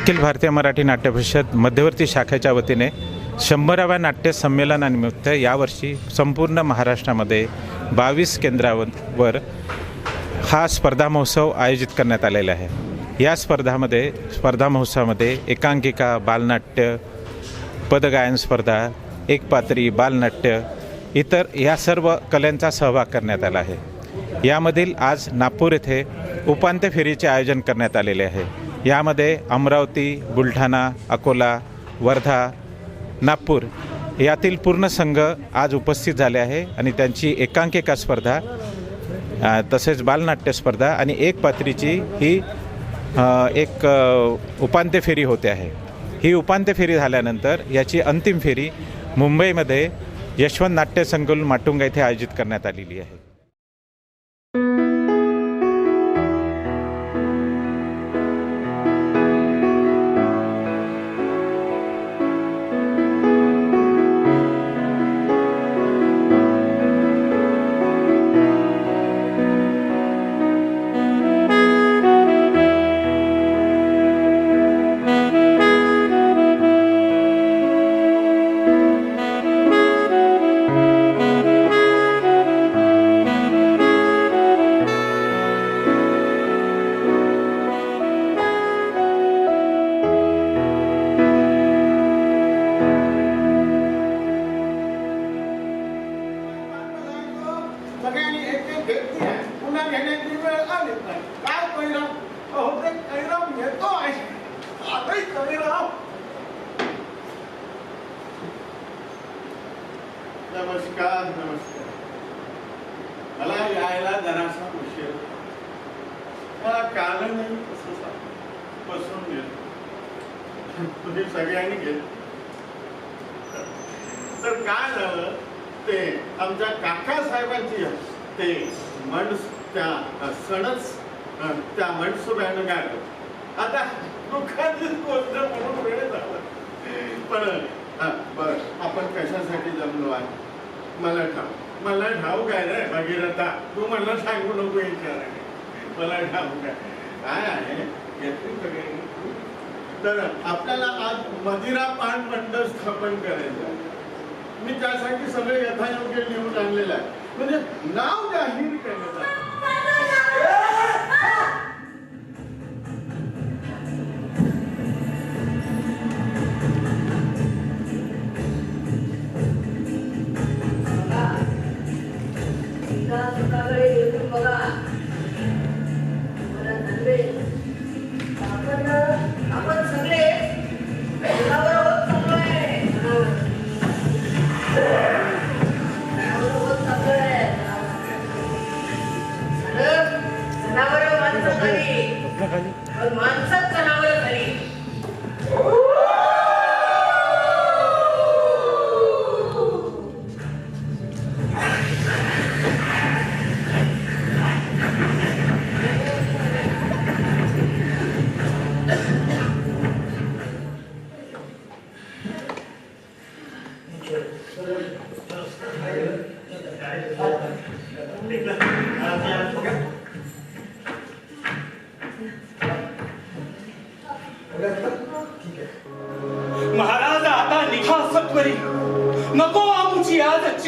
अखिल भारतीय मराठी नाट्य परिषद मध्यवर्ती शाखेच्या वतीने शंभराव्या नाट्य संमेलनानिमित्त यावर्षी संपूर्ण महाराष्ट्रामध्ये बावीस केंद्रावर हा स्पर्धा महोत्सव आयोजित करण्यात आलेला आहे. या स्पर्धामध्ये स्पर्धा महोत्सवामध्ये एकांकिका बालनाट्य पदगायन स्पर्धा एकपात्री बालनाट्य इतर या सर्व कलेंचा सहभाग करण्यात आला आहे. यामधील आज नागपूर येथे उपांत्य फेरीचे आयोजन करण्यात आलेले आहे. यामध्ये अमरावती बुलढाणा अकोला वर्धा नागपूर यातील पूर्ण संघ आज उपस्थित झाले आहे आणि त्यांची एकांकिका स्पर्धा तसेच बालनाट्य स्पर्धा आणि एक पात्रीची ही एक उपांत्य फेरी होते आहे. ही उपांत्य फेरी झाल्यानंतर याची अंतिम फेरी मुंबईमध्ये यशवंत नाट्य संकुल माटुंगा येथे आयोजित करण्यात आलेली आहे. ते आमच्या काका साहेबांची ते मंड त्या सणच त्या मनसुब्यानं गायलं आता दुःखाची गोष्ट म्हणून वेळ झाला. पण बर आपण कशासाठी जमलो आहे? मला ठाऊ मला ठाऊ काय रे भगीरथा. तू मला सांगू नको विचार मला ठाऊ काय काय आहे? येतील सगळे तर आपल्याला आज मदिरा पान मंडळ स्थापन करायचं आहे. मी त्यासाठी सगळे यथायोग्य लिहून आणलेलं आहे म्हणजे नाव जाहीर केलं आलं.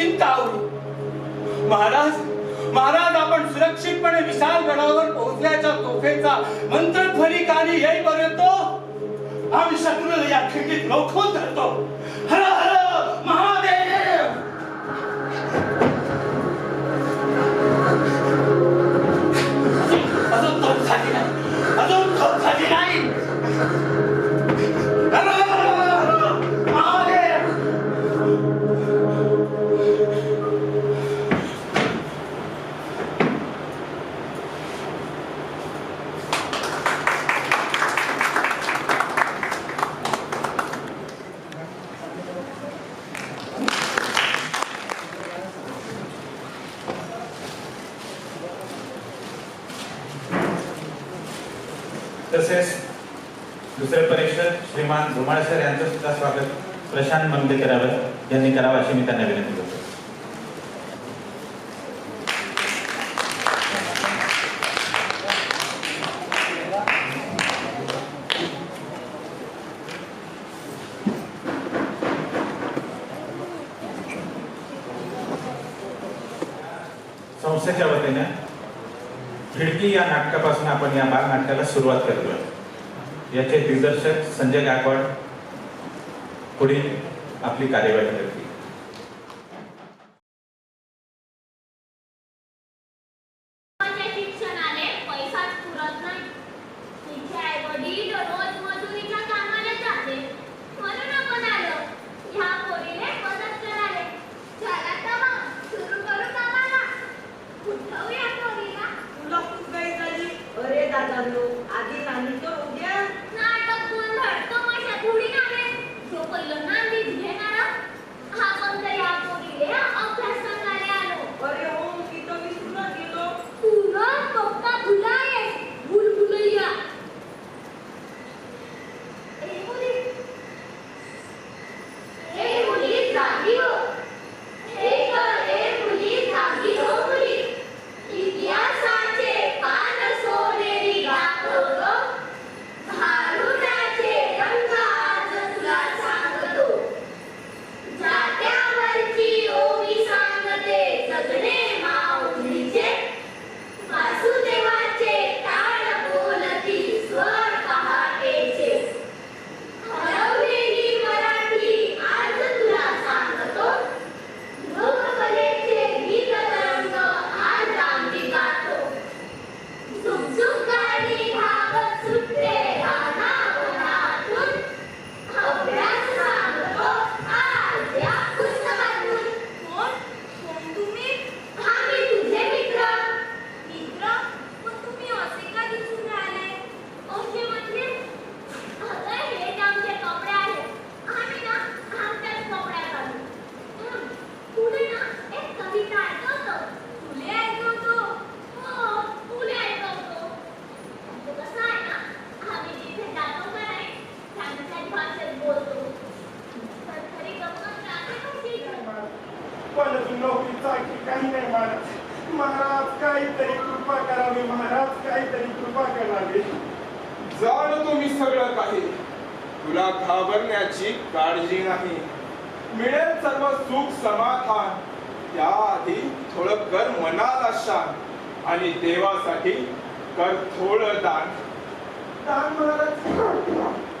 चिंता आवडी महाराज महाराज आपण सुरक्षितपणे विशाल गडावर पोहोचल्याच्या तोफेचा मंत्रध्वनी कानी येईपर्यंत आम्ही शत्रूला या खिडकीत रोखून धरतो. हर हर महा दुसरे परीक्षक श्रीमान धुमाळ सर यांचं सुद्धा स्वागत प्रशांत मंगेकरावर यांनी करावं अशी मी त्यांना विनंती करतो. संस्थेच्या वतीने खिडकी या नाटकापासून आपण या बाल नाटकाला सुरुवात करतोय. याचे दिग्दर्शक संजय गायकवाड पुढील आपली कार्यवाही नोकरीचा काही नाही महाराज महाराज काहीतरी कृपा करावी महाराज काहीतरी कृपा करावी जाणतो मी सगळं काही तुला घाबरण्याची काळजी नाही मिळेल सर्व सुख समाधान त्याआधी थोडं कर मनाला अशा आणि देवासाठी कर थोडं दान दान महाराज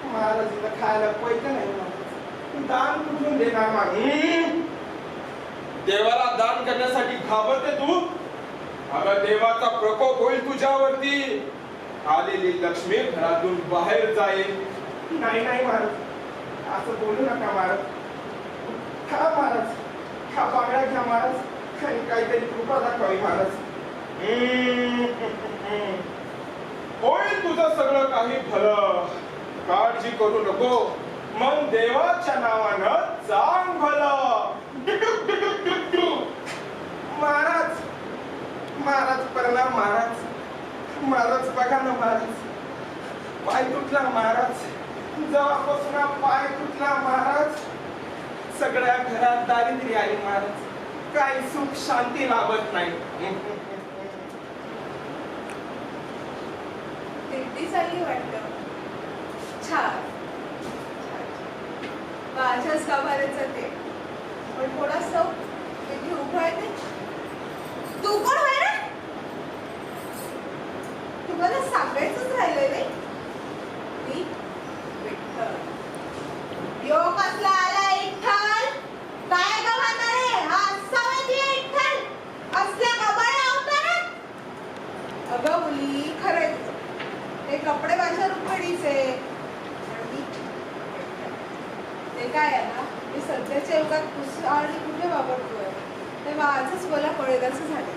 महाराज खायला पैसे नाही दान कुठून देणार महाराज देवाला दान करण्यासाठी घाबरते तू? अगं देवाचा प्रकोप होईल तुझ्यावरती. आलेली लक्ष्मी घरातून बाहेर जाईल. नाही नाही महाराज. असं बोलू नका महाराज. खा महाराज. खा बांगड्या घ्या महाराज. काही काहीतरी कृपा दाखवावी महाराज. होईल तुझं सगळं काही भलं काळजी करू नको. मग देवाच्या नावानं चांग भलं महाराज महाराज परणा महाराज महाराज बघा ना महाराज पाय तुटला महाराज जेव्हापासून पाय तुटला महाराज सगळ्या घरात दारिद्र्य आली महाराज काही सुख शांती लाभत नाही. दिंडी चालली वाटतं. छान. माझ्याच गाभाऱ्यात जाते. पण थोडासा इथे उभं आहे तू कोण होय रे? तुम्हाला सांगायचंच राहिलंय रे. मी विठ्ठल. यो कसला आला विठ्ठल? काय ग म्हातारे हा असावाची विठ्ठल. असल्या अगं मुली खरंच ते कपडे माझ्या रुक्मिणीचे ते काय आहे ना? मी सध्याच्या युगात कुस आणि कुठे वापरतो? तेव्हा आजच मला कळेल असं झालं.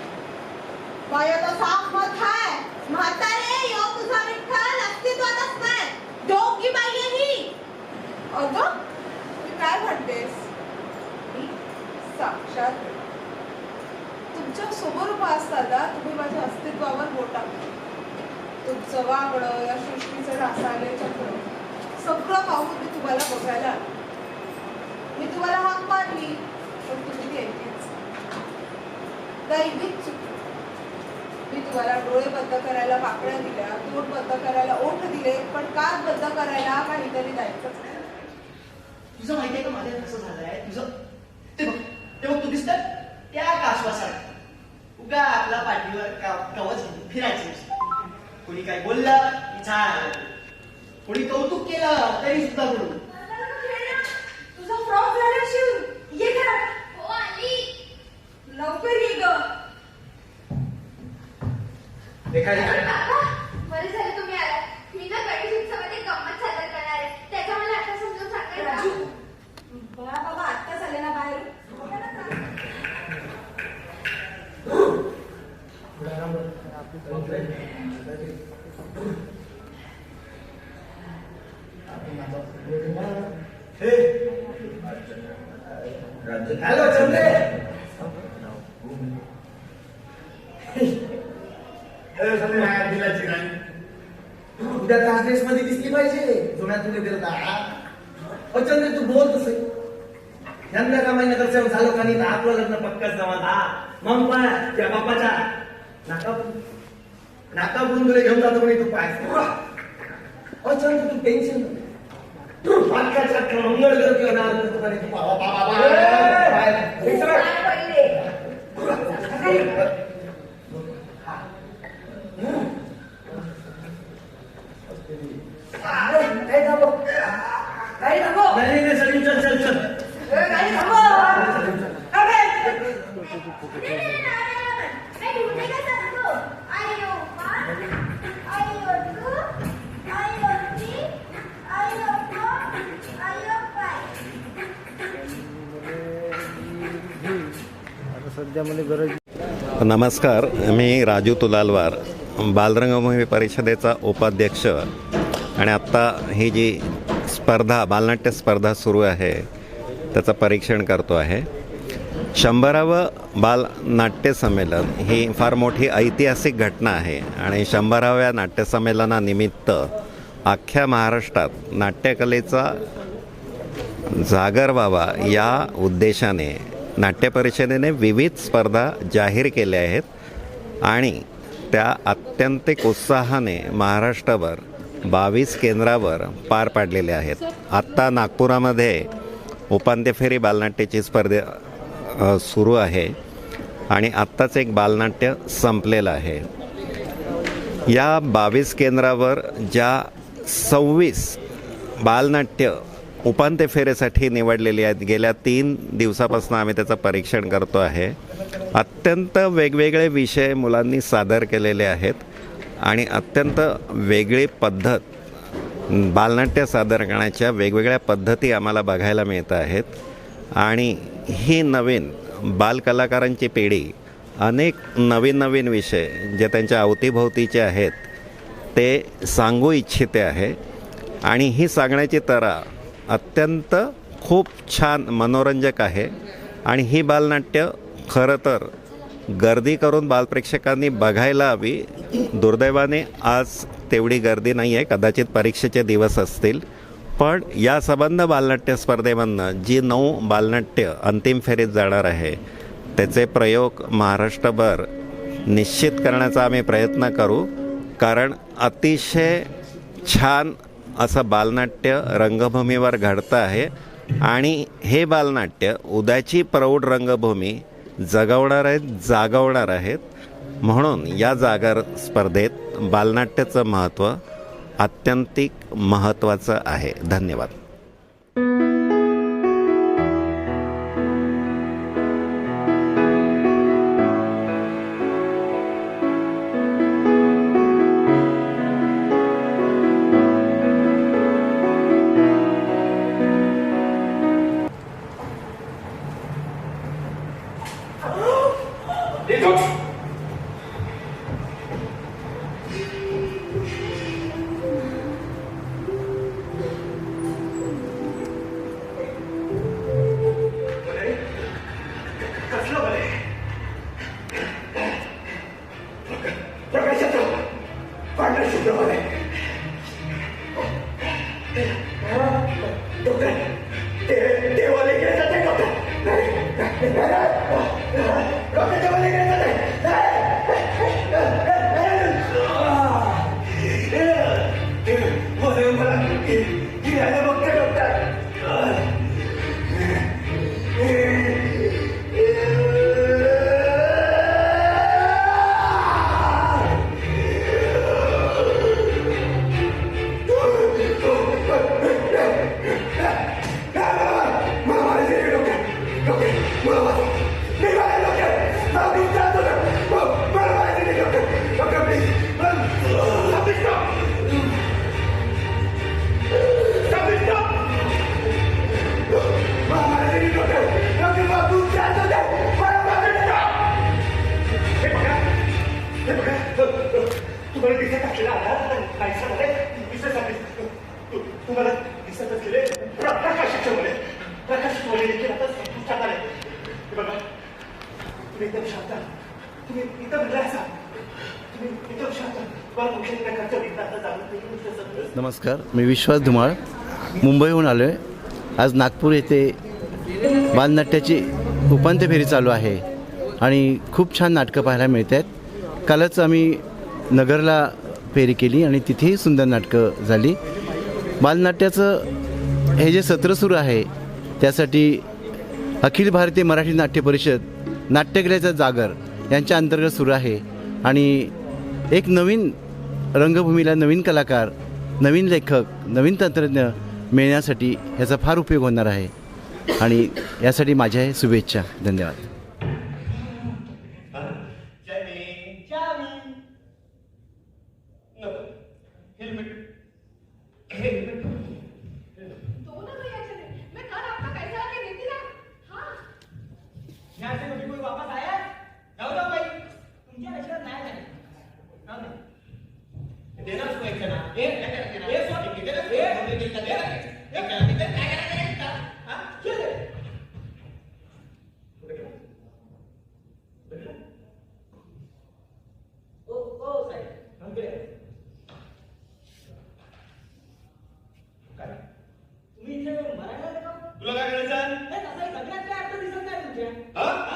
माझ्या तर साफ मत हाय म्हातारे यो तुझा विठ्ठल अस्तित्वातच नाही डोकी बाई ही. अगं तू काय म्हणतेस? मी साक्षात तुमच्यासमोर उभा असताना तुम्ही माझ्या अस्तित्वावर बोटा तुमचं वागणं या सृष्टीचं ढासाळे चक्र सगळं पाहून मी तुम्हाला बघायला मी तुम्हाला हाक मारली पण तुम्ही ती गरिबीत चुकी मी तुम्हाला डोळे बंद करायला पाकळ्या दिल्या तोंड बंद करायला ओठ दिले पण का बंद करायला काहीतरी जायचं. नाही तुझं माहितीये का माझ्या कसं झालंय? तुझं ते बघ ते बघ तू दिसत त्या का उगा आपला पाठीवर का- कवच फिरायचे कोणी काय बोललं की छान कोणी कौतुक केलं तरी सुद्धा बोलू तुझा फ्रॉक झाला शिव ये घरात हो आली लवकर ये ग एखादी काका बरे झाले तुम्ही आलात मी ना गणेश उत्सवात एक गंमत सादर करणार आहे त्याचा मला आता समजून राजू सांगायचं बळा बाबा आत्ताच आले ना बाहेर हॅलो चंद्रे दिलाची नाही उद्या ट्रान्सलेटमध्ये दिसली पाहिजे जुन्या तुला दिलं चंद्रे तू बोल तसे यंदा का महिना नगरसेवक झालो का नाही आपलं लग्न पक्कच जमा हा मग पण त्या बाप्पाच्या नाका नाका बुरून तुला घेऊन जातो म्हणे तू पाय अ चंद्र तू टेन्शन अख्खाच्या अख्खा मंगळ ग्रह किंवा नारळ तू म्हणे तू बाबा बाबा नाही नाही चल चल चल नमस्कार मी राजू तुलालवार बालरंगभूमी परिषदेचा उपाध्यक्ष. आणि आत्ता ही जी स्पर्धा बालनाट्य स्पर्धा सुरू आहे त्याचं परीक्षण करतो आहे. शंभरावं बालनाट्य संमेलन ही फार मोठी ऐतिहासिक घटना आहे आणि शंभराव्या नाट्यसंमेलनानिमित्त अख्ख्या महाराष्ट्रात नाट्यकलेचा जागर व्हावा या उद्देशाने नाट्य परिषदेने विविध स्पर्धा जाहीर केल्या आहेत आणि त्या अत्यंतिक उत्साहाने महाराष्ट्रभर बावीस केंद्रावर पार पाडलेले आहेत. आत्ता नागपुरामध्ये उपांत्य फेरी बालनाट्याची स्पर्धा सुरू आहे आणि आत्ताच एक बालनाट्य संपलेलं आहे. या बावीस केंद्रावर ज्या सव्वीस बालनाट्य उपांत्य फेरीसाठी निवडलेली आहेत गेल्या तीन दिवसापासून आम्ही त्याचं परीक्षण करतो आहे. अत्यंत वेगवेगळे विषय मुलांनी सादर केलेले आहेत. आणि अत्यंत वेगळी पद्धत बालनाट्य सादर करण्याच्या वेगवेगळ्या पद्धती आम्हाला बघायला मिळत आहेत. आणि ही नवीन बालकलाकारांची पिढी अनेक नवीन नवीन विषय जे त्यांच्या अवतीभोवतीचे आहेत ते सांगू इच्छिते आहे. आणि ही सांगण्याची तरा अत्यंत खूप छान मनोरंजक आहे. आणि ही बालनाट्य खरं तर गर्दी करून बालप्रेक्षकांनी बघायला हवी दुर्दैवाने आज तेवढी गर्दी नाही आहे कदाचित परीक्षेचे दिवस असतील. पण या संबंध बालनाट्य स्पर्धेमधनं जी नऊ बालनाट्य अंतिम फेरीत जाणार आहे त्याचे प्रयोग महाराष्ट्रभर निश्चित करण्याचा आम्ही प्रयत्न करू. कारण अतिशय छान असं बालनाट्य रंगभूमीवर घडतं आहे. आणि हे बालनाट्य उद्याची प्रौढ रंगभूमी जगवणार आहेत जागवणार आहेत. म्हणून या जागर स्पर्धेत बालनाट्याचं महत्त्व आत्यंतिक महत्त्वाचं आहे धन्यवाद Detox. तुम्हाला दिसत असलेला आधार काय सांगले तुम्हाला दिसत असलेले प्रकाशित ठेवले प्रकाशित ठेवले देखील आता संपुष्टात आले बघा तुम्ही एकदम शांत म्हणजे तुम्ही एकदम रिलॅक्स तुम्ही नमस्कार मी विश्वास धुमाळ. मुंबईहून आलो आहे आज नागपूर येथे बालनाट्याची उपांत्य फेरी चालू आहे. आणि खूप छान नाटकं पाहायला मिळत आहेत कालच आम्ही नगरला फेरी केली आणि तिथेही सुंदर नाटकं झाली. बालनाट्याचं हे जे सत्र सुरू आहे त्यासाठी अखिल भारतीय मराठी नाट्य परिषद नाट्यकलेचा जागर यांच्या अंतर्गत सुरू आहे. आणि एक नवीन रंगभूमीला नवीन कलाकार नवीन लेखक नवीन तंत्रज्ञ मिळण्यासाठी ह्याचा फार उपयोग होणार आहे. आणि यासाठी माझ्या शुभेच्छा. धन्यवाद. Hã?